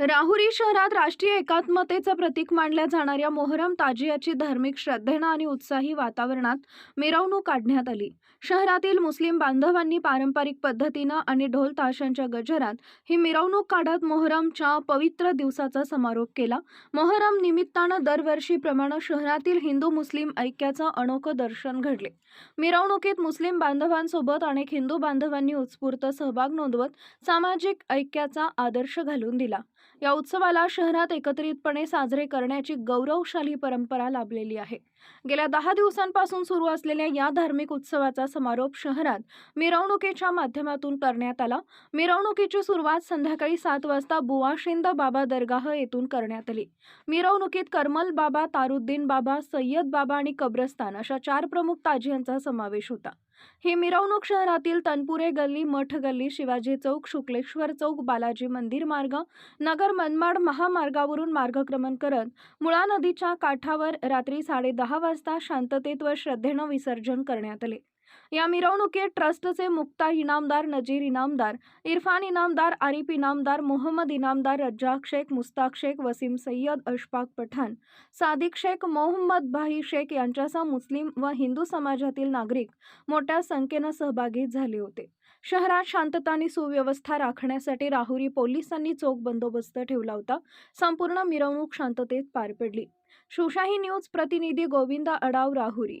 राहुरी शहरात राष्ट्रीय एकात्मतेचं प्रतीक मानल्या जाणाऱ्या मोहरम ताजियाची धार्मिक श्रद्धेनं आणि उत्साही वातावरणात मिरवणूक काढण्यात आली. शहरातील मुस्लिम बांधवांनी पारंपरिक पद्धतीनं आणि ढोल ताशांच्या गजरात ही मिरवणूक काढत मोहरमच्या पवित्र दिवसाचा समारोप केला. मोहरम निमित्तानं दरवर्षीप्रमाणे शहरातील हिंदू मुस्लिम ऐक्याचं अनोखं दर्शन घडले. मिरवणुकीत मुस्लिम बांधवांसोबत अनेक हिंदू बांधवांनी उत्स्फूर्त सहभाग नोंदवत सामाजिक ऐक्याचा आदर्श घालून दिला. या उत्सवाला शहरात एकत्रितपणे साजरे करण्याची गौरवशाली परंपरा लाभलेली आहे. गेल्या दहा दिवसांपासून सुरू असलेल्या या धार्मिक उत्सवाचा समारोप शहरात मिरवणुकीच्या माध्यमातून करण्यात आला. मिरवणुकीची सुरुवात संध्याकाळी सात वाजता बुवाशिंद बाबा दरगाह येथून करण्यात आली. मिरवणुकीत करमल बाबा तारुद्दीन बाबा सय्यद बाबा आणि कब्रस्तान अशा चार प्रमुख ताजियांचा समावेश होता. ही मिरवणूक शहरातील तनपुरे गल्ली मठ गल्ली शिवाजी चौक शुक्लेश्वर चौक बालाजी मंदिर मार्ग नगर मनमाड महामार्गावरून मार्गक्रमण करत मुळा नदीच्या काठावर रात्री साडेदहा वाजता शांततेत व श्रद्धेनं विसर्जन करण्यात आले. या मिरवणुकीत ट्रस्टचे मुक्ता इनामदार नजीर इनामदार इरफान इनामदार आरिफ इनामदार मोहम्मद इनामदार रज्जाक शेख मुस्ताक शेख वसीम सय्यद अशफाक पठाण सादिक शेख मोहम्मद भाई शेख यांच्यासह मुस्लिम व हिंदू समाजातील नागरिक मोठ्या संख्येनं सहभागी झाले होते. शहरात शांतता आणि सुव्यवस्था राखण्यासाठी राहुरी पोलिसांनी चोख बंदोबस्त ठेवला होता. संपूर्ण मिरवणूक शांततेत पार पडली. शिवशाही न्यूज प्रतिनिधी गोविंदा अडाव राहुरी.